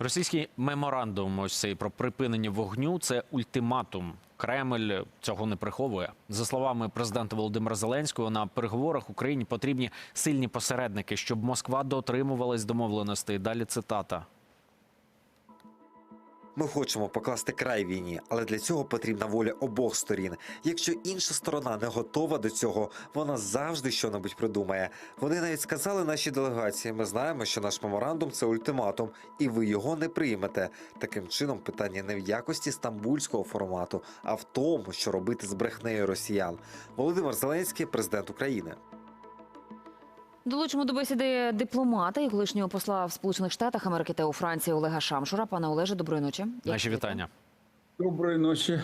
Російський меморандум ось цей про припинення вогню це ультиматум. Кремль цього не приховує. За словами президента Володимира Зеленського, на переговорах Україні потрібні сильні посередники, щоб Москва дотримувалась домовленостей. Далі цитата. Ми хочемо покласти край війні, але для цього потрібна воля обох сторін. Якщо інша сторона не готова до цього, вона завжди щонебудь придумає. Вони навіть сказали нашій делегації: ми знаємо, що наш меморандум це ультиматум, і ви його не приймете. Таким чином, питання не в якості стамбульського формату, а в тому, що робити з брехнею росіян. Володимир Зеленський, президент України. Долучимо до бесіди дипломата і колишнього посла в Сполучених Штатах Америки та у Франції Олега Шамшура. Пане Олеже, доброї ночі. Наші вітання. Доброї ночі.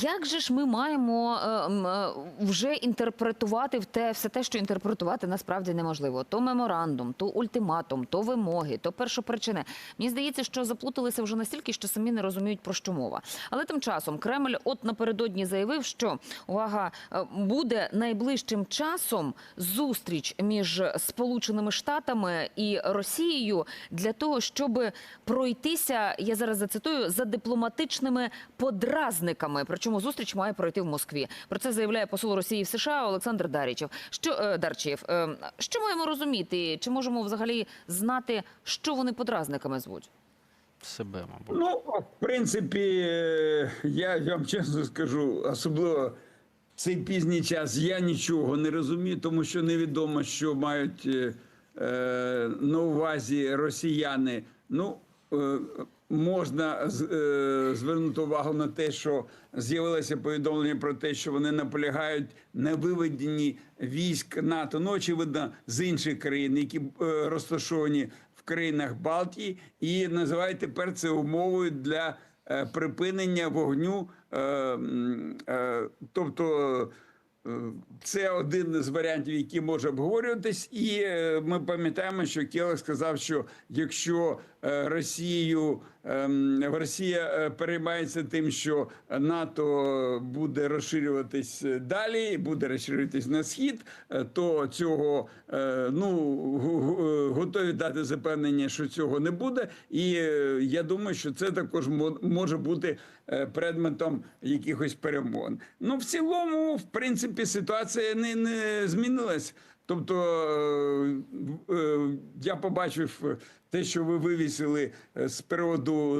Як же ж ми маємо е, е, вже інтерпретувати в те, все те, що інтерпретувати насправді неможливо? То меморандум, то ультиматум, то вимоги, то першопричини. Мені здається, що заплуталися вже настільки, що самі не розуміють про що мова. Але тим часом Кремль от напередодні заявив, що увага е, буде найближчим часом зустріч між Сполученими Штатами і Росією для того, щоб пройтися. Я зараз зацитую за дипломатичними подразниками. Причому зустріч має пройти в Москві. Про це заявляє посол Росії в США Олександр Дарічев. Що е, Дарчиєв, е, що маємо розуміти? Чи можемо взагалі знати, що вони подразниками звуть? Себе, мабуть. Ну, в принципі, е, я вам чесно скажу, особливо в цей пізній час я нічого не розумію, тому що невідомо, що мають е, е, на увазі росіяни. Ну, е, можна е, звернути увагу на те, що з'явилося повідомлення про те, що вони наполягають на виведенні військ НАТО, ну, очевидно, з інших країн, які е, розташовані в країнах Балтії, і називають тепер це умовою для е, припинення вогню. Тобто це один з варіантів, який може обговорюватись, і ми пам'ятаємо, що Келех сказав, що якщо Росію Росія е, переймається тим, що НАТО буде розширюватись далі, буде розширюватись на схід, е, то цього е, ну е, готові дати запевнення, що цього не буде. І е, я думаю, що це також може бути е, предметом якихось перемовин. Ну, в цілому, в принципі, ситуація не, не змінилась. Тобто е, е, я побачив те, що ви вивісили е, з приводу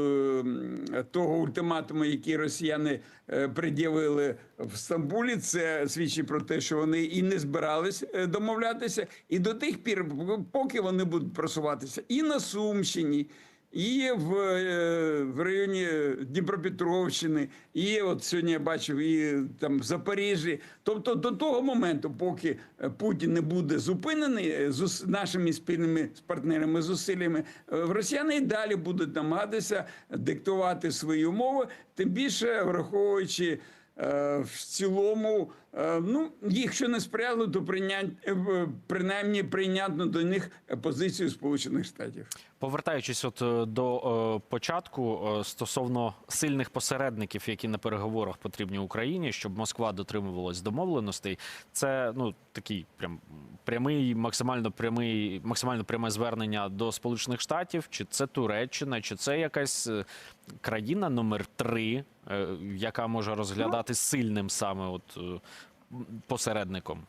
е, того ультиматуму, який росіяни е, пред'явили в Стамбулі. Це свідчить про те, що вони і не збирались е, домовлятися, і до тих пір, поки вони будуть просуватися і на Сумщині. І в, е, в районі Дніпропетровщини, і от сьогодні я бачив і там в Запоріжжі. Тобто до того моменту, поки е, Путін не буде зупинений е, з нашими спільними з партнерами зусиллями, росіяни і далі будуть намагатися диктувати свої умови, тим більше враховуючи. Е, В цілому, е, ну якщо не сприяло, то прийнять е, принаймні прийнятно до них позицію Сполучених Штатів. Повертаючись от до початку стосовно сильних посередників, які на переговорах потрібні Україні, щоб Москва дотримувалась домовленостей, це ну такий прям прямий, максимально прямий, максимально пряме звернення до Сполучених Штатів, чи це Туреччина, чи це якась країна номер три, е, яка може розглядати сильним саме от е, посередником.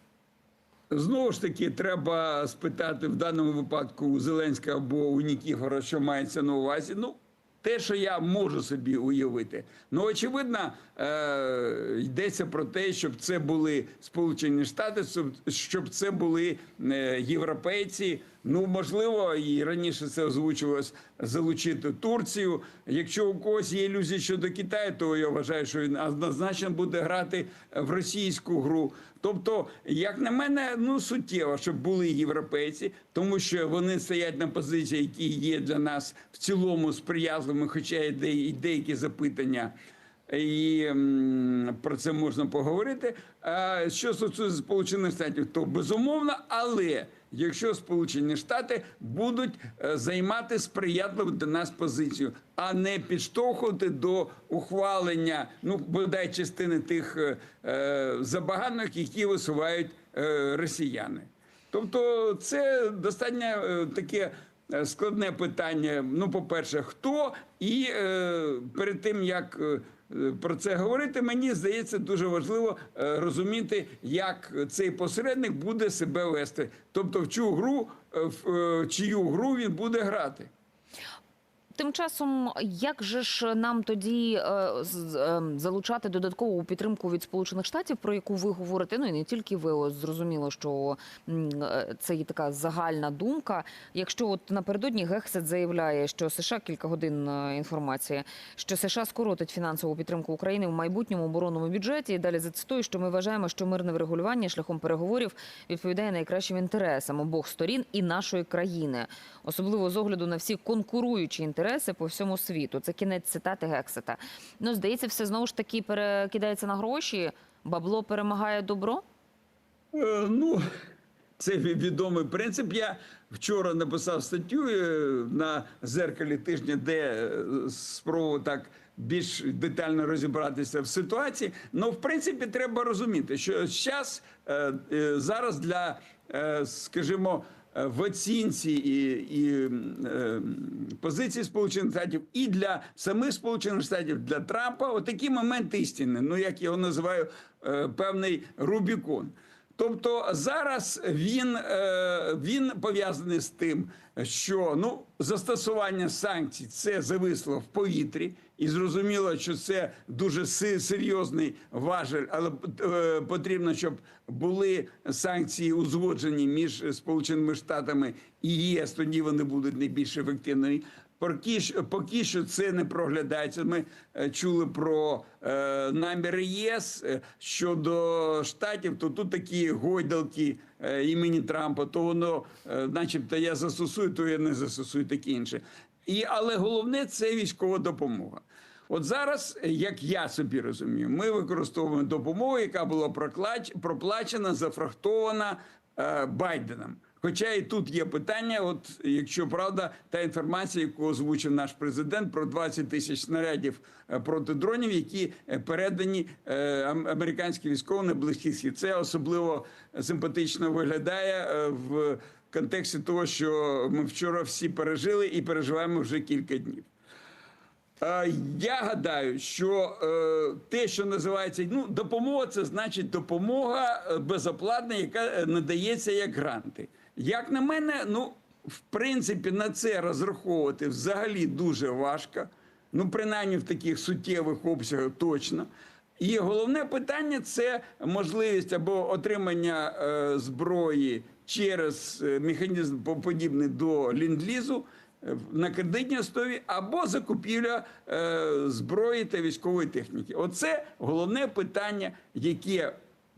Знову ж таки, треба спитати в даному випадку у Зеленського або у Нікіфора, що мається на увазі. Ну, те, що я можу собі уявити. Ну, очевидно, е- йдеться про те, щоб це були Сполучені Штати, щоб це були е- європейці. Ну, можливо, і раніше це озвучувалось залучити Турцію. Якщо у когось є ілюзії щодо Китаю, то я вважаю, що він однозначно буде грати в російську гру. Тобто, як на мене, ну суттєво, щоб були європейці, тому що вони стоять на позиції, які є для нас в цілому сприятливими, хоча де- деякі запитання. І про це можна поговорити. Що стосується Сполучених Штатів, то безумовно, але якщо Сполучені Штати будуть е, займати сприятливу для нас позицію, а не підштовхувати до ухвалення, ну бодай частини тих е, е, забаганок, які висувають росіяни. Тобто, це достатньо таке складне питання. Ну, по-перше, хто, і е, перед тим як про це говорити, мені здається, дуже важливо е, розуміти, як цей посередник буде себе вести. Тобто, в чию гру, е, в е, чию гру він буде грати. Тим часом, як же ж нам тоді е, з- е, залучати додаткову підтримку від Сполучених Штатів, про яку ви говорите? Ну і не тільки ви зрозуміло, що е, це є така загальна думка. Якщо от напередодні Гексет заявляє, що США кілька годин е, інформації, що США скоротить фінансову підтримку України в майбутньому оборонному бюджеті. І далі зацитую, що ми вважаємо, що мирне врегулювання шляхом переговорів відповідає найкращим інтересам обох сторін і нашої країни, особливо з огляду на всі конкуруючі інтереси по всьому світу. Це кінець цитати Гексета. Ну, здається, все знову ж таки перекидається на гроші. Бабло перемагає добро. Е, Ну, це відомий принцип. Я вчора написав статтю е, на зеркалі тижня, де е, спробував так більш детально розібратися в ситуації. Ну, в принципі, треба розуміти, що зараз зараз для, е, скажімо, е, в оцінці і, і е, позиції Сполучених Штатів, і для самих Сполучених Штатів, для Трампа, отакі моменти істини, ну як я його називаю, е, певний Рубікон. Тобто зараз він, е, він пов'язаний з тим, що ну застосування санкцій це зависло в повітрі, і зрозуміло, що це дуже серйозний важель, але е, потрібно, щоб були санкції узгоджені між Сполученими Штатами і ЄС. Тоді вони будуть найбільш ефективними. Поки що, це не проглядається. Ми е, чули про е, наміри ЄС е, щодо штатів. То тут такі гойдалки е, імені Трампа, то воно, е, начебто, я застосую, то я не застосую, таке інше. І але головне це військова допомога. От зараз, як я собі розумію, ми використовуємо допомогу, яка була проплачена, зафрахтована е, Байденом. Хоча і тут є питання, от якщо правда, та інформація, яку озвучив наш президент про 20 тисяч снарядів е, проти дронів, які е, передані е, ам- американським військовим на близький схід. Це особливо симпатично виглядає в контексті того, що ми вчора всі пережили і переживаємо вже кілька днів. Я гадаю, що те, що називається ну, допомога, це значить допомога безоплатна, яка надається як гранти. Як на мене, ну в принципі на це розраховувати взагалі дуже важко. Ну, принаймні в таких суттєвих обсягах точно. І головне питання це можливість або отримання е, зброї через е, механізм по- подібний до ліндлізу е, на кредитній основі, або закупівля е, зброї та військової техніки. Оце головне питання, яке,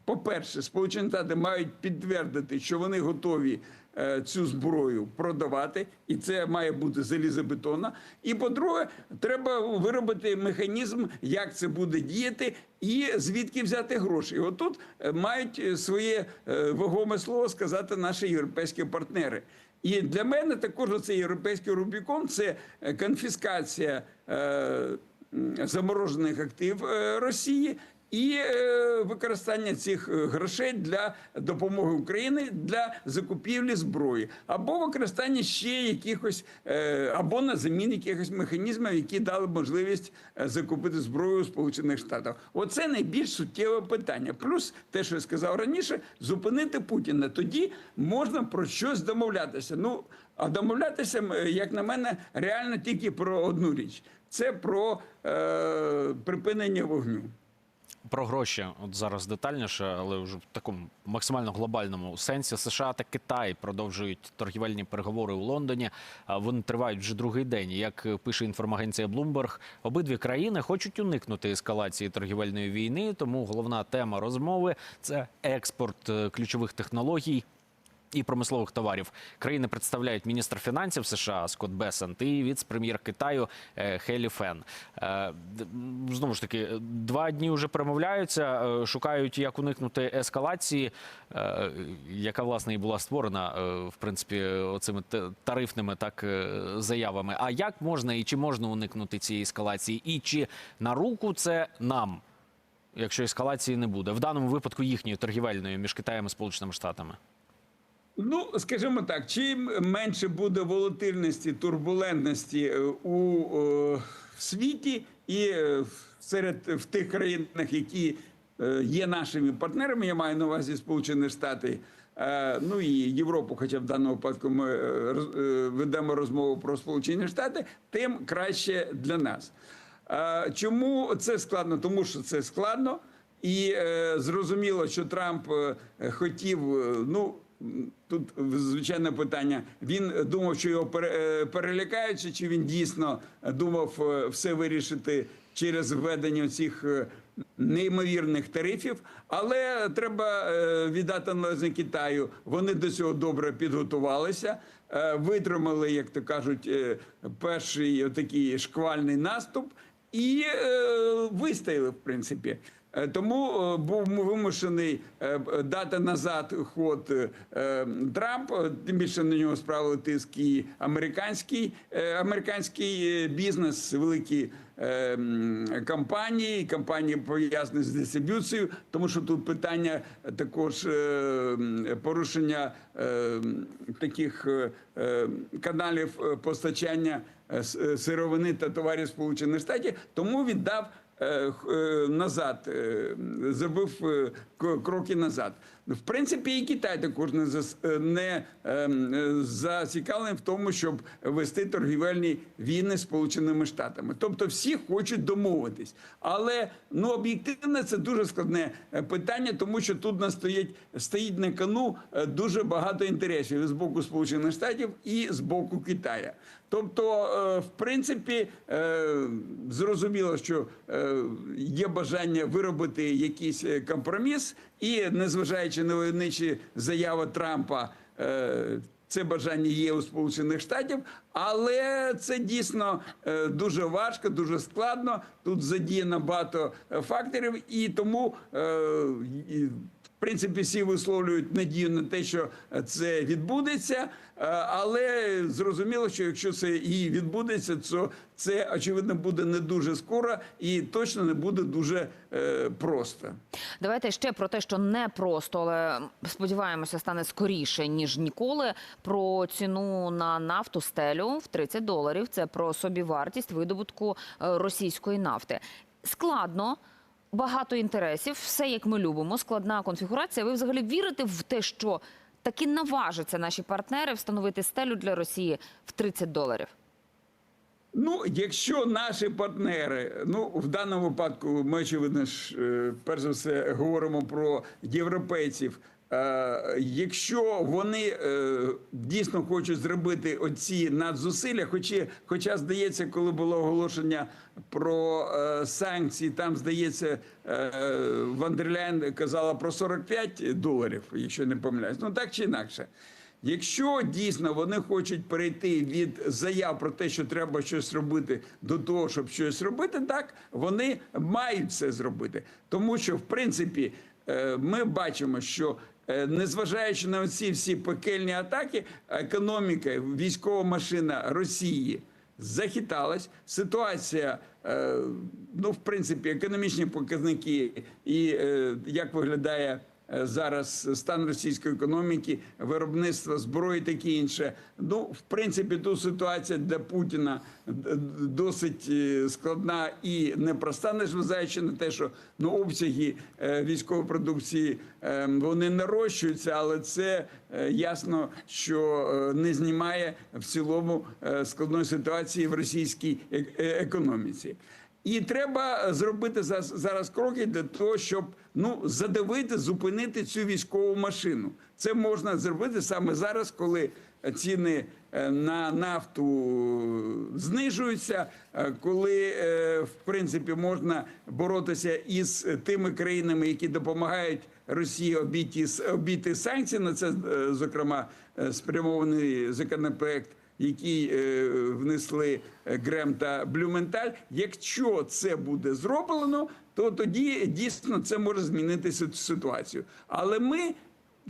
по-перше, Сполучені Штати мають підтвердити, що вони готові е, цю зброю продавати, і це має бути залізобетонно. І по-друге, треба виробити механізм, як це буде діяти, і звідки взяти гроші. І отут е, мають е, своє вагоме слово сказати наші європейські партнери. І для мене також цей європейський Рубікон це конфіскація заморожених актив е, Росії. І е, використання цих е, грошей для допомоги Україні для закупівлі зброї, або використання ще якихось, е, або на заміну якихось механізмів, які дали можливість закупити зброю у Сполучених Штатах. Оце найбільш суттєве питання. Плюс те, що я сказав раніше, зупинити Путіна. Тоді можна про щось домовлятися. Ну а домовлятися, як на мене, реально тільки про одну річ: це про е, припинення вогню. Про гроші, от зараз детальніше, але вже в такому максимально глобальному сенсі. США та Китай продовжують торгівельні переговори у Лондоні. Вони тривають вже другий день. Як пише інформагенція Bloomberg, обидві країни хочуть уникнути ескалації торгівельної війни. Тому головна тема розмови це експорт е, ключових технологій. І промислових товарів країни представляють міністр фінансів США Скотт Бесент і віце-прем'єр Китаю е, Хелі Фен. Е, Знову ж таки, два дні вже перемовляються, е, шукають, як уникнути ескалації, яка власне і була створена в принципі оцими тарифними так заявами. А як можна і чи можна уникнути цієї ескалації, і чи на руку це нам, якщо ескалації не буде, в даному випадку їхньої торгівельної між Китаєм і Сполученими Штатами? Ну, скажімо так, чим менше буде волатильності, турбулентності е, у е, в світі і е, серед в тих країнах, які е, є нашими партнерами, я маю на увазі Сполучені Штати. е, Ну і Європу, хоча в даному випадку ми е, е, ведемо розмову про Сполучені Штати, тим краще для нас. Е, Чому це складно? Тому що це складно, і е, зрозуміло, що Трамп е, хотів, е, ну. Тут звичайне питання. Він думав, що його е, перелякають, чи- він дійсно думав е, все вирішити через введення цих е, неймовірних тарифів. Але треба віддати належне Китаю. Вони до цього добре підготувалися, витримали, як то кажуть, перший такий шквальний наступ і вистояли, в принципі. Е, Тому е, був вимушений е, дати назад ход Трамп. Тим більше на нього справили тиск і американський, американський бізнес, великі компанії, компанії пов'язані з дистриб'юцією, тому що тут питання також порушення таких каналів постачання сировини та товарів Сполучених Штатів. Тому віддав назад, е, зробив е, к- кроки назад. В принципі, і Китай також не е, не ем, е, зацікавлений в тому, щоб вести торгівельні війни з Сполученими Штатами. Тобто всі хочуть домовитись. Але ну об'єктивно це дуже складне е, питання, тому що тут нас стоїть, на кону дуже багато інтересів з боку Сполучених Штатів і з боку Китая. Тобто, в принципі, зрозуміло, що є бажання виробити якийсь компроміс, і незважаючи на войничі заяви Трампа. е, Це бажання є у Сполучених Штатів, але це дійсно е, дуже важко, дуже складно. Тут задіяно багато е, факторів, і тому принципі всі висловлюють надію на те, що це відбудеться. Е, Але зрозуміло, що якщо це і відбудеться, то це очевидно буде не дуже скоро і точно не буде дуже е, просто. Давайте ще про те, що не просто, але сподіваємося, стане скоріше ніж ніколи. Про ціну на нафту стелю в 30 доларів. Це про собівартість видобутку е, російської нафти. Складно. Багато інтересів, все як ми любимо, складна конфігурація. Ви взагалі вірите в те, що таки наважаться наші партнери встановити стелю для Росії в 30 доларів? Ну, якщо наші партнери, ну в даному випадку, ми очевидно ж е, перш за все говоримо про європейців. Е, Якщо вони е, дійсно хочуть зробити оці надзусилля, хоча, хоча здається, коли було оголошення про е, санкції, там здається, Вандерляйн казала про 45 доларів, якщо не помиляюсь. Ну так чи інакше. Якщо дійсно вони хочуть перейти від заяв про те, що треба щось робити, до того, щоб щось робити, так вони мають це зробити. Тому що, в принципі, ми бачимо, що незважаючи на ці всі пекельні атаки, економіка, військова машина Росії захиталась. Ситуація, е, ну, в принципі, економічні показники і е, як виглядає е, зараз стан російської економіки, виробництва зброї, таке інше. Ну, в принципі, тут ситуація для Путіна досить е, складна і непроста, незважаючи на те, що ну, обсяги е, військової продукції е, вони нарощуються, але це е, ясно, що е, не знімає в цілому е, складної ситуації в російській е- е- економіці. І треба зробити за- зараз кроки для того, щоб ну задавити, зупинити цю військову машину. Це можна зробити саме зараз, коли ціни е, на нафту знижуються, е, коли е, в принципі можна боротися із тими країнами, які допомагають Росії обійти, обійти санкції. На це зокрема спрямований законопроект який е, внесли е, Грем та Блюменталь. Якщо це буде зроблено, то тоді дійсно це може змінити сит- ситуацію. Але ми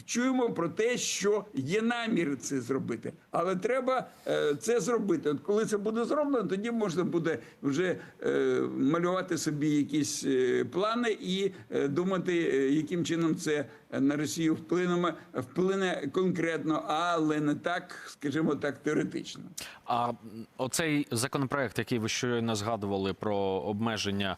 чуємо про те, що є намір це зробити, але треба е, це зробити. От коли це буде зроблено, тоді можна буде вже е, малювати собі якісь е, плани і думати, яким чином це на Росію вплине, вплине конкретно, але не так, скажімо так, теоретично. А оцей законопроект, який ви щойно згадували про обмеження,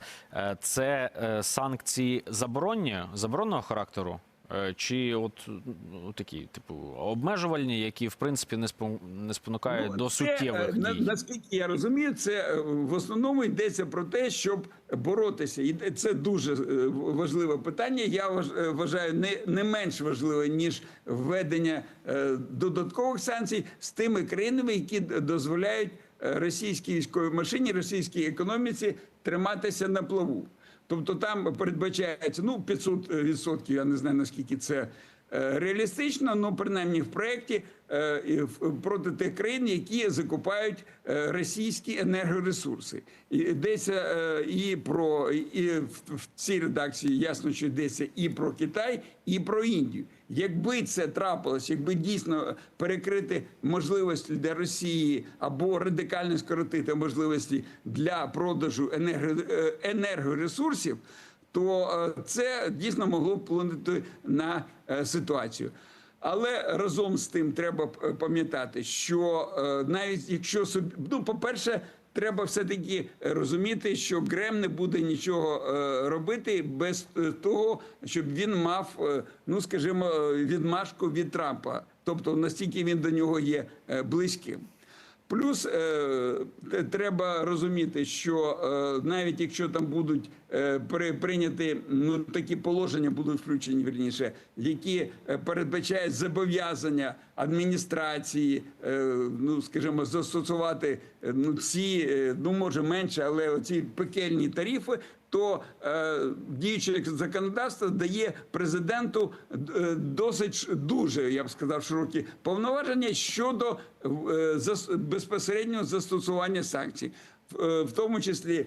це санкції заборонні, заборонного характеру? Е, Чи от ну, такі, типу, обмежувальні, які в принципі не спон- не спонукають Ну, до суттєвих е, на- дій? Наскільки я розумію, це е, в основному йдеться про те, щоб боротися. І це дуже е, важливе питання. Я вваж- вважаю не, не менш важливе, ніж введення додаткових санкцій з тими країнами, які дозволяють російській військовій машині, російській економіці триматися на плаву. Тобто там передбачається ну 500 відсотків. Я не знаю наскільки це реалістично, але принаймні в проєкті е, проти тих країн, які закупають е, російські енергоресурси. Йдеться е, і про і в, цій редакції ясно, що йдеться і про Китай, і про Індію. Якби це трапилось, якби дійсно перекрити можливості для Росії або радикально скоротити можливості для продажу енерго, е, енергоресурсів, то е, це дійсно могло вплинути на е, ситуацію. Але разом з тим треба пам'ятати, що е, навіть якщо собі, ну, по-перше, треба все-таки розуміти, що Грем не буде нічого е, робити без е, того, щоб він мав, е, ну скажімо, е, відмашку від Трампа, тобто настільки він до нього є е, близьким. Плюс е, треба розуміти, що е, навіть якщо там будуть е, при- прийняті ну такі положення, будуть включені вірніше, які е, передбачають зобов'язання адміністрації, е, ну скажімо, застосувати е, ну ці, е, ну може менше, але оці пекельні тарифи. То е, діюче законодавство дає президенту е, досить дуже, я б сказав, широкі повноваження щодо е, зас- безпосереднього застосування санкцій. В, е, в тому числі е,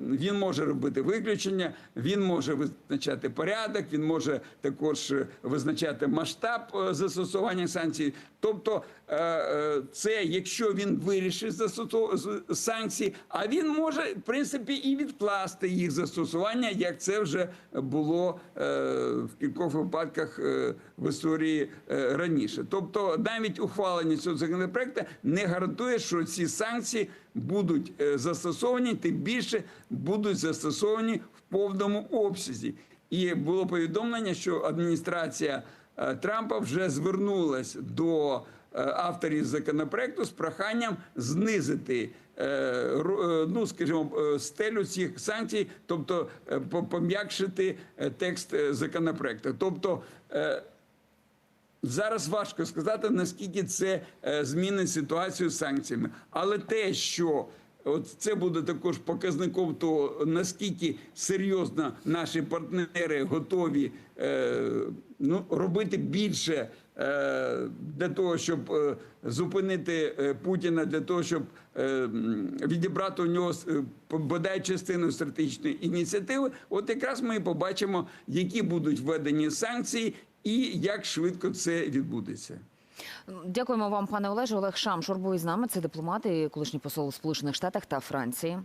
він може робити виключення, він може визначати порядок, він може також е, визначати масштаб е, застосування санкцій. Тобто, е, е, це якщо він вирішить застосовувати санкції, а він може в принципі і відкласти їх застосування, як це вже було е, в кількох випадках е, в історії е, раніше. Тобто, навіть ухвалення цього законопроекту не гарантує, що ці санкції будуть е, застосовані, тим більше будуть застосовані в повному обсязі. І було повідомлення, що адміністрація е, Трампа вже звернулась до е, авторів законопроекту з проханням знизити. е, Ну, скажімо, стелю цих санкцій, тобто пом'якшити текст законопроекту. Тобто Зараз важко сказати, наскільки це змінить ситуацію з санкціями. Але те, що от це буде також показником того, наскільки серйозно наші партнери готові е, ну, робити більше е, для того, щоб е, зупинити е, Путіна, для того, щоб е, відібрати у нього е, бодай частину стратегічної ініціативи, от якраз ми побачимо, які будуть введені санкції і як швидко це відбудеться. Дякуємо вам, пане Олеже. Олег Шам Шорбу із нами. Це дипломат і колишній посол у Сполучених Штатах та Франції.